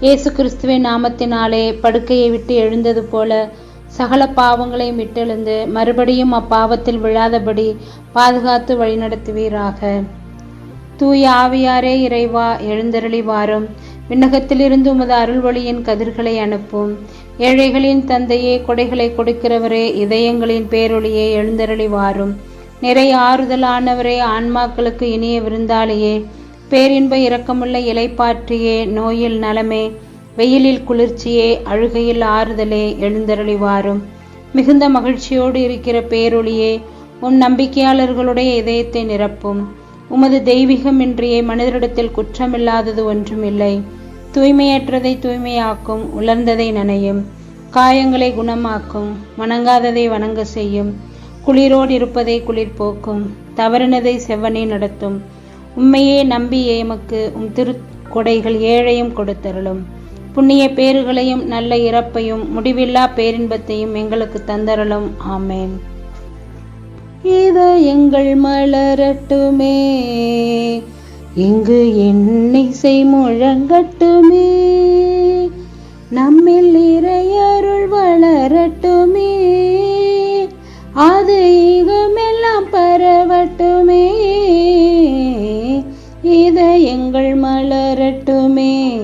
இயேசு கிறிஸ்துவின் நாமத்தினாலே படுக்கையை விட்டு எழுந்தது போல சகல பாவங்களையும் விட்டெழுந்து மறுபடியும் அப்பாவத்தில் விழாதபடி பாதுகாத்து வழிநடத்துவீராக. தூய ஆவியாரே இறைவா எழுந்தருளி வாரும். விண்ணகத்திலிருந்து உமது அருள்வழியின் கதிர்களை அனுப்பும். ஏழைகளின் தந்தையே கொடைகளை கொடுக்கிறவரே இதயங்களின் பேரொழியே எழுந்தருளி வாரும். நிறைய ஆறுதலானவரே ஆன்மாக்களுக்கு இனிய விருந்தாளியே பேரின்ப இரக்கமுள்ள இலைப்பாற்றியே நோயில் நலமே வெயிலில் குளிர்ச்சியே அழுகையில் ஆறுதலே எழுந்தருளி வாரும் மிகுந்த மகிழ்ச்சியோடு இருக்கிற பேரொளியே உம் நம்பிக்கையாளர்களுடைய இதயத்தை நிரப்பும். உமது தெய்வீகம் இன்றியே மனிதரிடத்தில் குற்றமில்லாதது ஒன்றுமில்லை. தூய்மையற்றதை தூய்மையாக்கும் உலர்ந்ததை நனையும். காயங்களை குணமாக்கும் வணங்காததை வணங்க செய்யும். குளிரோடு இருப்பதை குளிர் போக்கும் தவறினதை செவ்வனே நடத்தும். உண்மையே நம்பி எமக்கு உம் திருக்கொடைகள் ஏழையும் கொடுத்தருளும். புண்ணிய பேறுகளையும் நல்ல இறப்பையும் முடிவில்லா பேரின்பத்தையும் எங்களுக்கு தந்தருளும். ஆமேன். எங்கள் மலரட்டுமே. இங்கு எண்ணிசை முழங்கட்டுமே. நம்மில் வரட்டுமே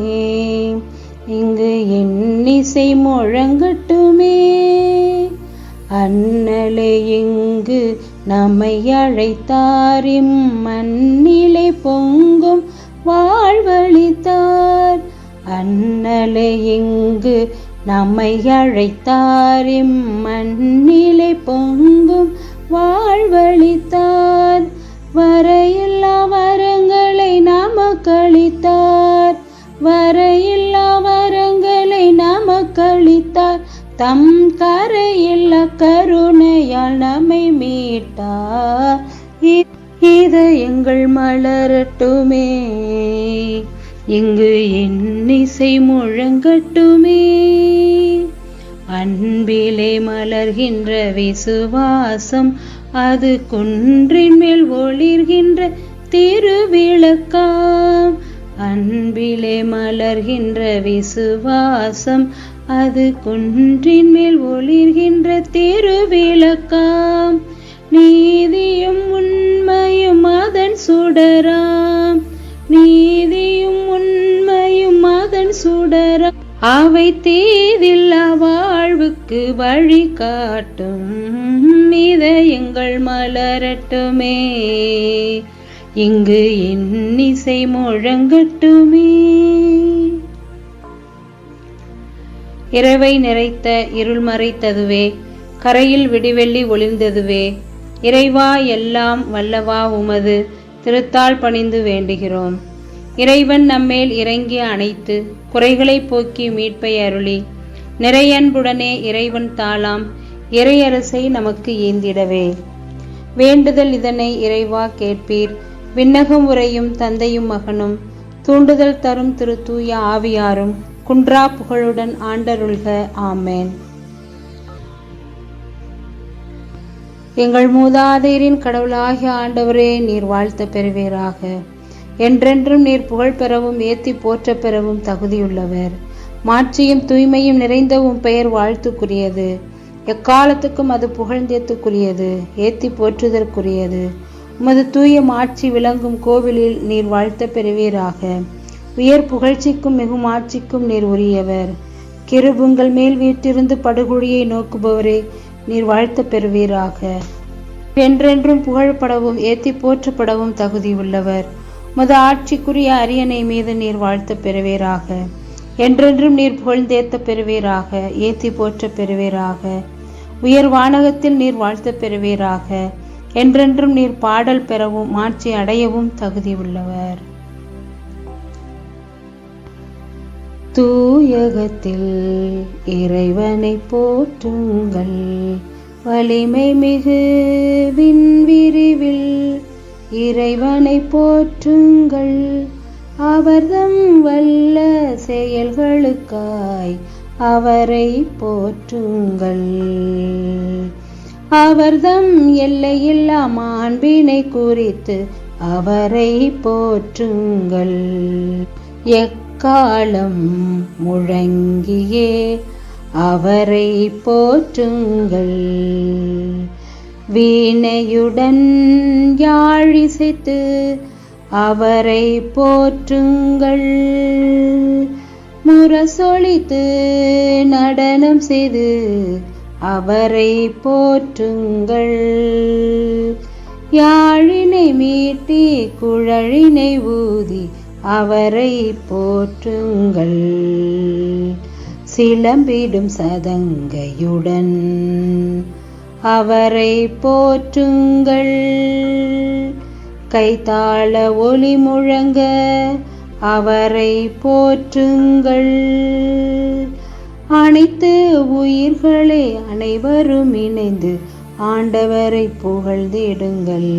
இங்கு எண்ணிசை முழங்கட்டுமே. அண்ணலை இங்கு நம்மை அழைத்தாரிம் மண்ணிலை பொங்கும் வாழ்வழித்தார். அண்ணலை இங்கு நம்மை அழைத்தாரிம் மண்ணிலை பொங்கும் வாழ்வழித்தார். வரையில்லா வரங்களை நமக்களித்தார் வரையில்லா வரங்களை நமக்களித்தார். தம் கரையில் கருணையால் நம்மை மீட்டார். இதை எங்கள் மலரட்டுமே. இங்கு இன்னிசை முழங்கட்டுமே. அன்பிலே மலர்கின்ற விசுவாசம் அது குன்றின் மேல் ஒளிர்கின்ற திருவிளக்காம். அன்பிலே மலர்கின்ற விசுவாசம் அது குன்றின் மேல் ஒளிர்கின்ற திருவிளக்காம். நீதியும் உண்மையும் அதன் சுடராம். நீதியும் உண்மையும் அதன் சுடராம். அவை தீதில்லா வாழ்வுக்கு வழி காட்டும். இதயங்கள் மலரட்டுமே. இங்கு இன்னிசை முழங்கட்டுமே. இரவை நிறைத்த இருள் மறைத்ததுவே கரையில் விடிவெள்ளி ஒளிர்ந்ததுவே இறைவா எல்லாம் வல்லவா உமது திருத்தால் பணிந்து வேண்டுகிறோம். இறைவன் நம்மேல் இறங்கி அணைத்து குறைகளை போக்கி மீட்பை அருளி நிறையன்புடனே இறைவன் தாளாம் இறையரசை நமக்கு ஈந்திடவே. வேண்டுதல் இதனை இறைவா கேட்பீர். விண்ணகம் உரையும் தந்தையும் மகனும் தூண்டுதல் தரும் திரு தூய ஆவியாரும் குன்றா புகழுடன் ஆண்டருள்க ஆமேன். எங்கள் மூதாதையரின் கடவுளாகிய ஆண்டவரே நீர் வாழ்த்த பெறுவீராக. என்றென்றும் நீர் புகழ் பெறவும் ஏத்தி போற்ற பெறவும் தகுதியுள்ளவர். மாட்சியும் தூய்மையும் நிறைந்த உம் பெயர் வாழ்த்துக்குரியது. எக்காலத்துக்கும் அது புகழ்ந்தேத்துக்குரியது ஏத்தி போற்றுதற்குரியது. உமது தூய மாட்சி விளங்கும் கோவிலில் நீர் வாழ்த்த பெறுவீராக. உயர் புகழ்ச்சிக்கும் மிகும் ஆட்சிக்கும் நீர் உரியவர். கிருபுங்கள் மேல் வீட்டிருந்து படுகொழியை நோக்குபவரே நீர் வாழ்த்த பெறுவீராக. என்றென்றும் புகழப்படவும் ஏத்தி போற்றப்படவும் தகுதி உள்ளவர். மது ஆட்சிக்குரிய அரியணை மீது நீர் வாழ்த்த பெறுவீராக. என்றென்றும் நீர் புகழ்ந்தேத்த பெறுவீராக ஏத்தி போற்ற பெறுவீராக. உயர் வானகத்தில் நீர் வாழ்த்த பெறுவீராக. என்றென்றும் நீர் பாடல் பெறவும் மாட்சி அடையவும் தகுதி உள்ளவர் தூயகத்தில் இறைவனை போற்றுங்கள். வலிமை மிகு விண்விரிவில் இறைவனை போற்றுங்கள். அவர்தம் வல்ல செயல்களுக்காய் அவரை போற்றுங்கள். அவர்தம் எல்லையில்லா மாண்பினை குறித்து அவரை போற்றுங்கள். எக்காலம் முழங்கியே அவரை போற்றுங்கள். வீணையுடன் யாழிசைத்து அவரை போற்றுங்கள். முரசொழித்து நடனம் செய்து அவரை போற்றுங்கள். யாழினை மீட்டி குழலினை ஊதி அவரை போற்றுங்கள். சிலம்பிடும் சதங்கையுடன் அவரை போற்றுங்கள். கைத்தாள ஒளி முழங்க அவரை போற்றுங்கள். அனைத்து உயிர்களே அனைவரும் இணைந்து ஆண்டவரை புகழ்ந்திடுங்கள்.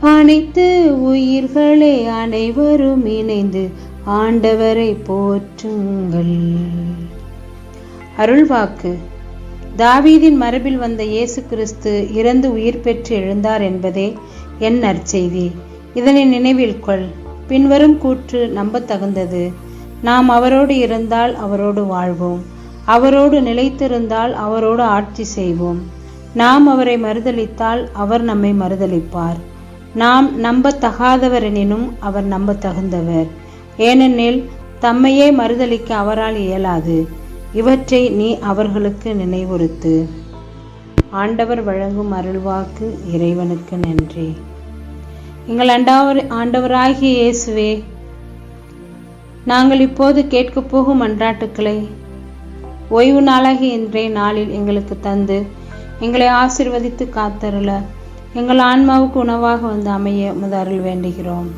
அனைத்து உயிர்களே அனைவரும் இணைந்து ஆண்டவரை போற்றுங்கள். அருள்வாக்கு தாவீதின் மரபில் வந்த இயேசு கிறிஸ்து இறந்து உயிர் பெற்று எழுந்தார் என்பதே என் நற்செய்தி. இதனை நினைவில் கொள். பின்வரும் கூற்று நம்பத்தகுந்தது. நாம் அவரோடு இருந்தால் அவரோடு வாழ்வோம். அவரோடு நிலைத்திருந்தால் அவரோடு ஆட்சி செய்வோம். நாம் அவரை மறுதளித்தால் அவர் நம்மை மறுதளிப்பார் நாம் நம்பத்தகாதவர் எனினும் அவர் நம்பத்தகுந்தவர். ஏனெனில் தம்மையே மறுதளிக்க அவரால் இயலாது. இவற்றை நீ அவர்களுக்கு நினைவுறுத்து. ஆண்டவர் வழங்கும் அருள்வாக்கு இறைவனுக்கு நன்றி. எங்கள் அண்டாவர் ஆண்டவராகிய இயேசுவே நாங்கள் இப்போது கேட்கப் போகும் அன்றாட்டுக்களை ஓய்வு நாளாகிய இன்றைய நாளில் எங்களுக்கு தந்து எங்களை ஆசிர்வதித்து காத்தருள எங்கள் ஆன்மாவுக்கு உணவாக வந்து அமைய முதல் வேண்டுகிறோம்.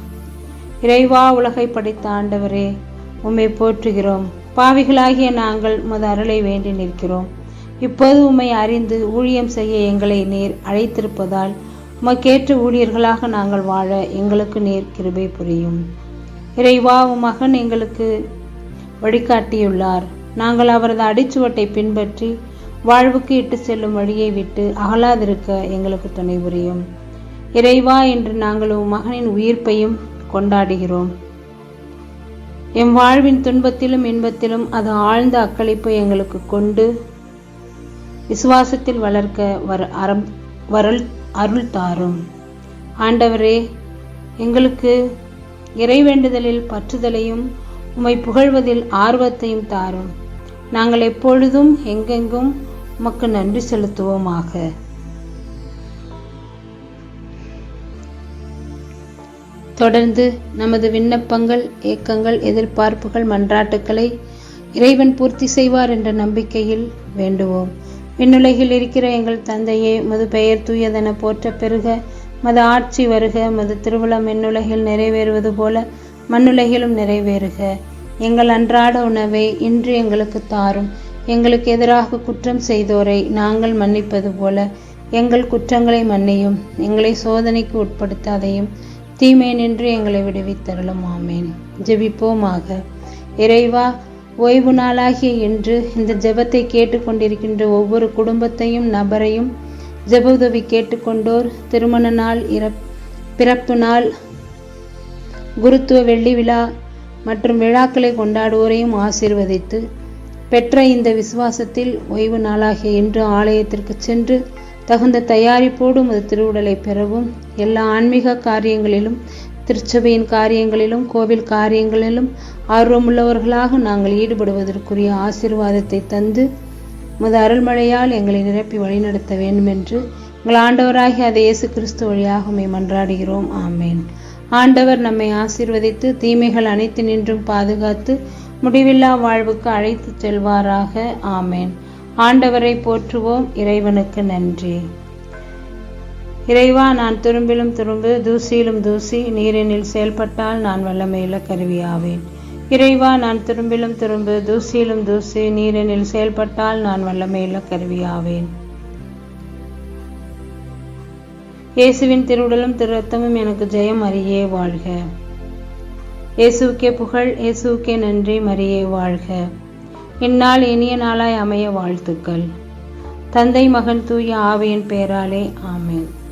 இறைவா உலகை படைத்த ஆண்டவரே உம்மை போற்றுகிறோம். பாவிகளாகிய நாங்கள் முத அருளை வேண்டி நிற்கிறோம். இப்போது உம்மை அறிந்து ஊழியம் செய்ய எங்களை நீர் அழைத்திருப்பதால் உமக்கேற்ற ஊழியர்களாக நாங்கள் வாழ எங்களுக்கு நீர் கிருபை புரியும். இறைவா உம் மகன் எங்களுக்கு வழிகாட்டியுள்ளார். நாங்கள் அவரது அடிச்சுவட்டை பின்பற்றி வாழ்வுக்கு இட்டு செல்லும் வழியை விட்டு அகலாதிருக்க எங்களுக்கு துணை புரியும். இறைவா என்று நாங்கள் உம் மகனின் உயிர்ப்பையும் கொண்டாடுகிறோம். எம் வாழ்வின் துன்பத்திலும் இன்பத்திலும் அது ஆழ்ந்த அக்களிப்பு எங்களுக்கு கொண்டு விசுவாசத்தில் வளர்க்க வர அறம் வரல் அருள் தாரும். ஆண்டவரே எங்களுக்கு இறைவேண்டுதலில் பற்றுதலையும் உம்மை புகழ்வதில் ஆர்வத்தையும் தாரும். நாங்கள் எப்பொழுதும் எங்கெங்கும் உமக்கு நன்றி செலுத்துவோமாக. தொடர்ந்து நமது விண்ணப்பங்கள் ஏக்கங்கள் எதிர்பார்ப்புகள் மன்றாட்டுக்களை இறைவன் பூர்த்தி செய்வார் என்ற நம்பிக்கையில் வேண்டுவோம். விண்ணுலகில் இருக்கிற எங்கள் தந்தையே மது பெயர் தூயதென போற்ற பெருக மது ஆட்சி வருக மது திருவிழா மின்னுலகில் நிறைவேறுவது போல மண்ணுலகிலும் நிறைவேறுக. எங்கள் அன்றாட உணவை இன்று எங்களுக்கு தாரும். எங்களுக்கு எதிராக குற்றம் செய்தோரை நாங்கள் மன்னிப்பது போல எங்கள் குற்றங்களை மன்னியும். எங்களை சோதனைக்கு உட்படுத்தாதையும் தீமை நின்று எங்களை விடுவித்தருளும். ஆமேன். ஜெபிப்போமாக. இறைவா ஓய்வு நாளாகிய இன்று இந்த ஜெபத்தை கேட்டுக்கொண்டிருக்கின்ற ஒவ்வொரு குடும்பத்தையும் நபரையும் ஜெபவுதவி கேட்டுக்கொண்டோர். திருமண நாள் இறப் பிறப்பு நாள். குருத்துவ வெள்ளி விழா மற்றும் விழாக்களை கொண்டாடுவோரையும் ஆசீர்வதித்து பெற்ற இந்த விசுவாசத்தில் ஓய்வு நாளாகிய இன்று ஆலயத்திற்கு சென்று தகுந்த தயாரிப்போடு அது திருவுடலை பெறவும் எல்லா ஆன்மீக காரியங்களிலும் திருச்சபையின் காரியங்களிலும் கோவில் காரியங்களிலும் ஆர்வமுள்ளவர்களாக நாங்கள் ஈடுபடுவதற்குரிய ஆசீர்வாதத்தை தந்து முத அருள்மழையால் எங்களை நிரப்பி வழிநடத்த வேண்டும் என்று எங்கள் ஆண்டவராகி அதை இயேசு கிறிஸ்து வழியாக உண்மை மன்றாடுகிறோம். ஆமேன். ஆண்டவர் நம்மை ஆசிர்வதித்து தீமைகள் அனைத்து நின்றும் பாதுகாத்து முடிவில்லா வாழ்வுக்கு அழைத்து செல்வாராக. ஆமேன். ஆண்டவரை போற்றுவோம். இறைவனுக்கு நன்றி. இறைவா நான் துரும்பிலும் துரும்பு தூசியிலும் தூசி நீரினில் செயல்பட்டால் நான் வல்லமையுள்ள கருவியாவேன். இறைவா நான் திரும்பிலும் திரும்ப தூசியிலும் தூசி நீரனில் செயல்பட்டால் நான் வல்லமையுள்ள கருவியாவேன். இயேசுவின் திருவுடலும் திரு ரத்தமும் எனக்கு ஜெயம் அறியே வாழ்க. இயேசுக்கே புகழ் இயேசுக்கே நன்றி மரியே வாழ்க. இந்நாள் இனிய நாளாய் அமைய வாழ்த்துக்கள். தந்தை மகன் தூய ஆவியின் பெயராலே ஆமேன்.